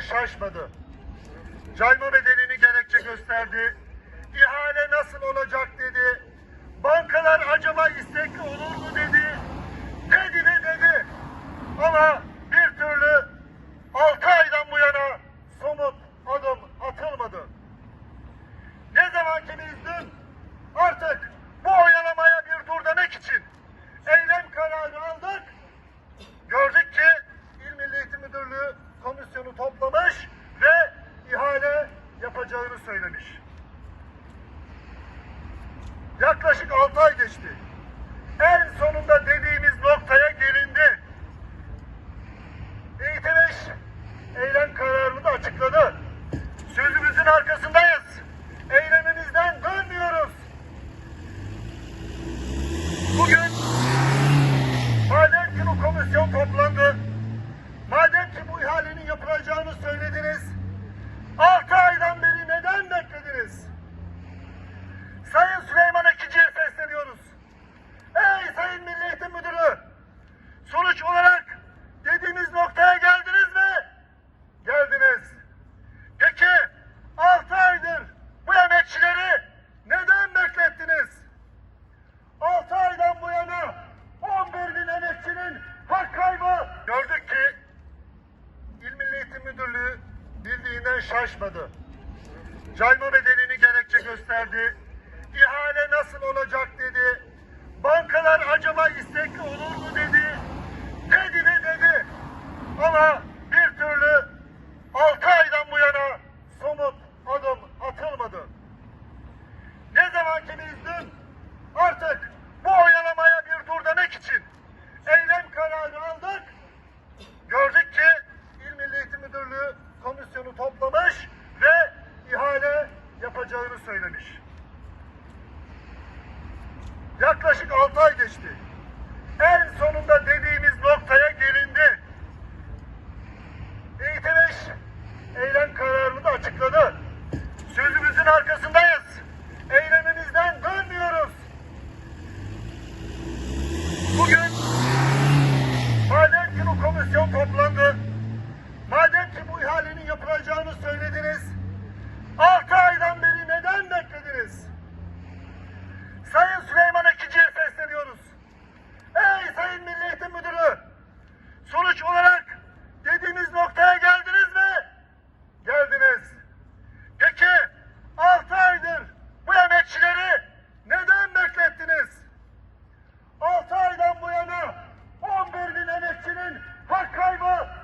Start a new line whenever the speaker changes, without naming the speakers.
şaşmadı. Cayma bedelini gerekçe gösterdi. İhale nasıl olacak dedi. Bankalar acaba istekli olur mu dedi. Dedi de dedi. Ama bir türlü 6 aydan bu yana somut adım atılmadı. Ne zaman ki biz dün söylemiş. Yaklaşık 6 ay geçti. En sonunda dediğimiz noktaya gelindi. Eğitim İş eylem kararını da açıkladı. Sözümüzün arkasındayız. Eylemimizden dönmüyoruz. Bugün şaşmadı. Cayma bedelini gerekçe gösterdi. İhale nasıl olacak dedi. Bankalar acaba istekli olur mu dedi. Dedi ve dedi. Ama bir türlü altı aydan bu yana somut adım atılmadı. Ne zaman ki olmadığını söylemiş. Yaklaşık 6 ay geçti. En sonunda dediğimiz noktaya gelindi. Eğitim eş eylem kararını da açıkladı. Sözümüzün arkasındayız. Eylemimizden dönmüyoruz. Bugün